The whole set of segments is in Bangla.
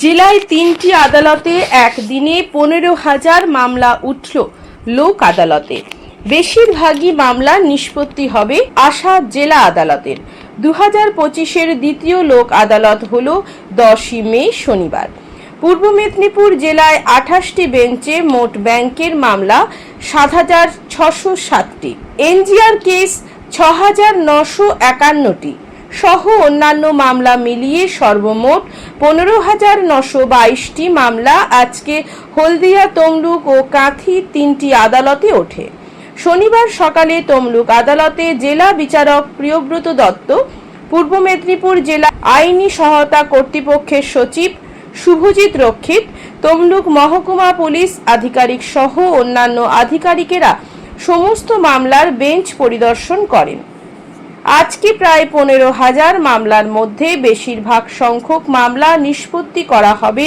জেলায় তিনটি আদালতে একদিনে পনেরো হাজার মামলা উঠল লোক আদালতে। বেশিরভাগই মামলা নিষ্পত্তি হবে আশা জেলা আদালতের। দু হাজার পঁচিশের দ্বিতীয় লোক আদালত হল দশই মে শনিবার। পূর্ব মেদিনীপুর জেলায় আঠাশটি বেঞ্চে মোট ব্যাংকের মামলা সাত হাজার ছশো সাতটি। এনজিআর কেস ছ হাজার নশো একান্নটি। সহ অন্যান্য মামলা মিলিয়ে সর্বমোট পনেরো হাজার নশো বাইশটি মামলা আজকে হলদিয়া, তমলুক ও কাঁথি তিনটি আদালতে ওঠে। শনিবার সকালে তমলুক আদালতে জেলা বিচারক প্রিয়ব্রত দত্ত, পূর্ব মেদিনীপুর জেলা আইনি সহায়তা কর্তৃপক্ষের সচিব শুভজিৎ রক্ষিত, তমলুক মহকুমা পুলিশ আধিকারিক সহ অন্যান্য আধিকারিকেরা সমস্ত মামলার বেঞ্চ পরিদর্শন করেন। আজকে প্রায় পনেরো হাজার মামলার মধ্যে বেশিরভাগ সংখ্যক মামলা নিষ্পত্তি করা হবে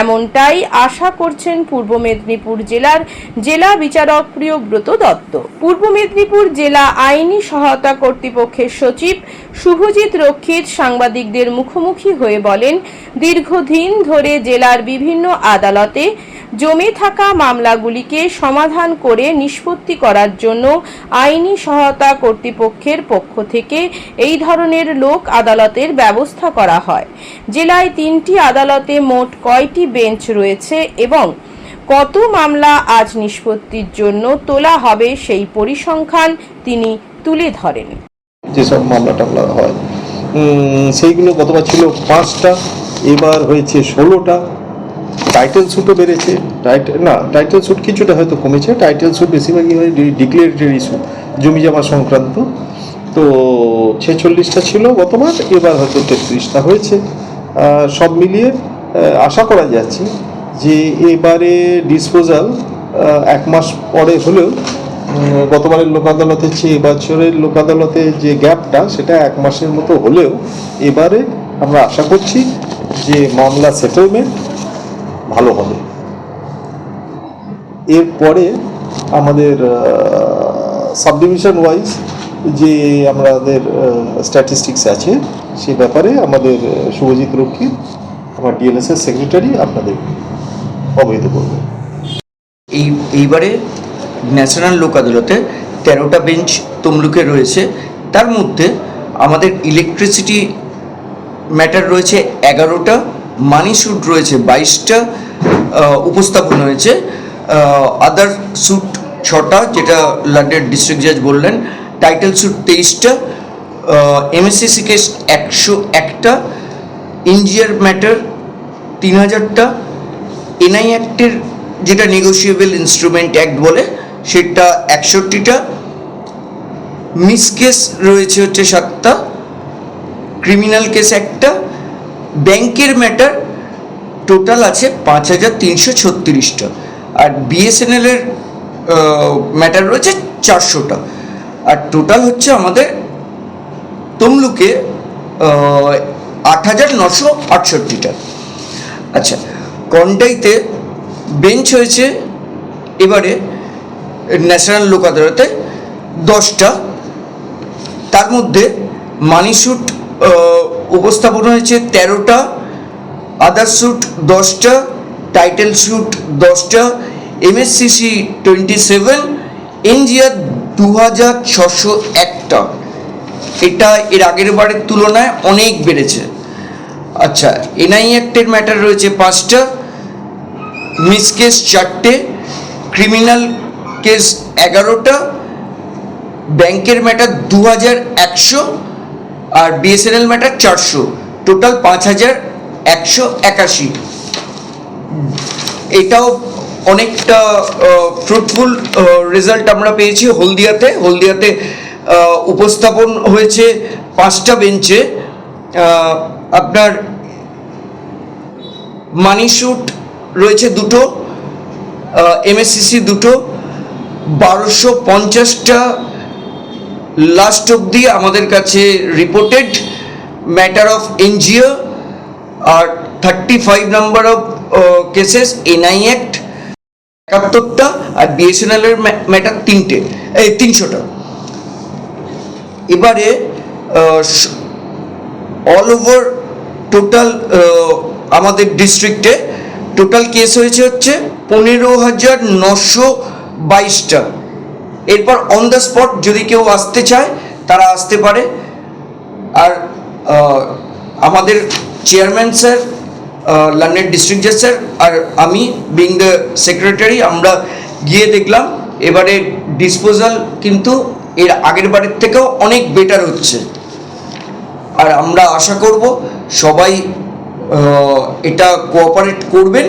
এমনটাই আশা করছেন পূর্ব মেদিনীপুর জেলার জেলা বিচারক প্রিয়ব্রত দত্ত। পূর্ব মেদিনীপুর জেলা আইনি সহায়তা কর্তৃপক্ষের সচিব শুভজিৎ রক্ষিত সাংবাদিকদের মুখোমুখি হয়ে বলেন, দীর্ঘদিন ধরে জেলার বিভিন্ন আদালতে জমে থাকা মামলাগুলিকে সমাধান করে নিষ্পত্তি করার জন্য আইনি সহায়তা কর্তৃপক্ষের পক্ষ থেকে এই ধরনের লোক আদালতের ব্যবস্থা করা হয়। জেলায় তিনটি আদালতে মোট কয়টি বেঞ্চ রয়েছে এবং কত মামলা আজ নিষ্পত্তির জন্য তোলা হবে সেই পরিসংখ্যান তিনি তুলে ধরেন। যেসব মামলা টামলা হয় সেইগুলো গতবার ছিল পাঁচটা, এবার হয়েছে ষোলোটা। টাইটেল স্যুটও বেড়েছে। টাইটেল, না, টাইটেল স্যুট কিছুটা হয়তো কমেছে। টাইটেল স্যুট বেশিরভাগই হয় ডিক্লেরেটরি স্যুট জমি জমা সংক্রান্ত। তো ছেচল্লিশটা ছিল গতবার এবার হয়তো তেত্রিশটা হয়েছে। সব মিলিয়ে আশা করা যাচ্ছে যে এবারে ডিসপোজাল এক মাস পরে হলেও গতবারের লোক আদালতের চেয়ে এবছরের লোক আদালতে যে গ্যাপটা, সেটা এক মাসের মতো হলেও এবারে আমরা আশা করছি যে মামলা সেটেলমেন্ট ভালো হবে। এরপরে আমাদের সাবডিভিশন ওয়াইজ যে আমাদের স্ট্যাটিস্টিক্স আছে, সে ব্যাপারে আমাদের শুভজিৎ রক্ষী আমার ডিএলএসএস সেক্রেটারি আপনাদের অবহিত করবে। এই, এইবারে ন্যাশনাল লোক আদালতে তেরোটা বেঞ্চ তমলুকে রয়েছে। তার মধ্যে আমাদের ইলেকট্রিসিটি ম্যাটার রয়েছে এগারোটা মানি স্যুট রয়েছে বাইশটা উপস্থাপন হয়েছে। আদার স্যুট ছটা, যেটা লন্ডন ডিস্ট্রিক্ট জাজ বললেন। টাইটেল স্যুট তেইশটা এমএসসিসি কেস একশো একটা ইঞ্জিয়ার ম্যাটার তিন হাজারটা এনআই অ্যাক্টের যেটা নেগোসিয়েবল ইনস্ট্রুমেন্ট অ্যাক্ট বলে, সেটা একষট্টিটা মিস কেস রয়েছে হচ্ছে সাতটা ক্রিমিনাল কেস একটা ব্যাংকের ম্যাটার টোটাল আছে পাঁচ হাজার তিনশো ছত্রিশটা, আর বিএসএনএলের ম্যাটার রয়েছে চারশোটা। আর টোটাল হচ্ছে আমাদের তমলুকে আট হাজার নশো আটষট্টিটা। আচ্ছা কন্টাইতে বেঞ্চ হয়েছে এবারে ন্যাশনাল লোক আদালতে দশটা। তার মধ্যে মানি স্যুট উপস্থাপন হয়েছে তেরোটা আদার স্যুট দশটা টাইটেল স্যুট দশটা এমএসসিসি টোয়েন্টি সেভেন এনজিআর দু হাজার ছশো একটা। এটা এর আগের বারের তুলনায় অনেক বেড়েছে। আচ্ছা এনআই অ্যাক্টের ম্যাটার রয়েছে পাঁচটা। মিস কেস চারটে, ক্রিমিনাল কেস এগারোটা, ব্যাংকের ম্যাটার দু হাজার একশো আর বিএসএনএল ম্যাটার চারশো। টোটাল পাঁচ হাজার একশো একাশি। এটাও অনেকটা ফ্রুটফুল রেজাল্ট আমরা পেয়েছি হলদিয়াতে। হলদিয়াতে উপস্থাপন হয়েছে পাঁচটা বেঞ্চে। আপনার মানি শুট রয়েছে দুটো এমএসসিসি দুটো। বারোশো পঞ্চাশটা লাস্ট অবধি আমাদের কাছে reported matter of NGO R thirty five number of cases NI act একাত্তরটা আর বিএসএনএল এর ম্যাটার তিনটে, এই তিনশোটা। এবারে অল ওভার টোটাল আমাদের ডিস্ট্রিক্টে টোটাল কেস হয়েছে হচ্ছে পনেরো হাজার নশো বাইশটা। এরপর অন দ্য স্পট যদি কেউ আসতে চায়, তারা আসতে পারে। আর আমাদের চেয়ারম্যান স্যার লন্ডন ডিস্ট্রিক্ট জাজ স্যার আর আমি বিং দ্য সেক্রেটারি আমরা গিয়ে দেখলাম, এবারে ডিসপোজাল কিন্তু এর আগের বারের থেকেও অনেক বেটার হচ্ছে। আর আমরা আশা করব সবাই এটা কোঅপারেট করবেন,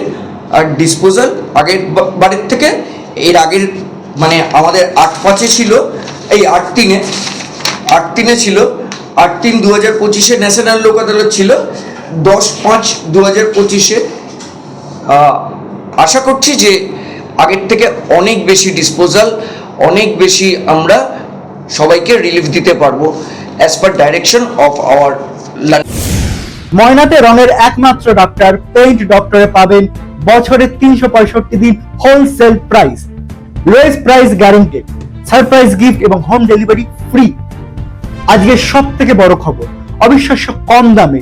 আর ডিসপোজাল আগের বারের থেকে, এর আগের মানে আমাদের আট পাঁচে ছিল, এই আট তিনে আট তিনে ছিল, আট তিন দু হাজার পঁচিশে ন্যাশনাল লোক আদালত ছিল দশ পাঁচ দু হাজার পঁচিশে আশা করছি যে আগের থেকে অনেক বেশি ডিসপোজাল অনেক বেশি আমরা সবাইকে রিলিফ দিতে পারব as per direction of our ময়নাতে রঙের একমাত্র ডাক্তার পেইন্ট ডক্টরে পাবেন বছরে তিনশো পঁয়ষট্টি দিন wholesale price lowest price guaranteed surprise gift এবং হোম ডেলিভারি ফ্রি আজকের সব থেকে বড় খবর, অবিশ্বাস্য কম দামে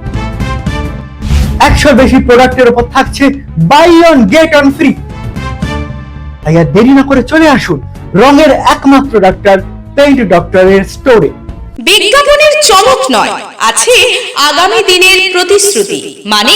একশোর বেশি প্রোডাক্টের উপর থাকছে buy one get one free তাই আর দেরি না করে চলে আসুন রঙের একমাত্র ডাক্তার পেইন্ট ডক্টরের স্টোরে বিজ্ঞাপনের চমক নয়, আছে আগামী দিনের প্রতিশ্রুতি মানে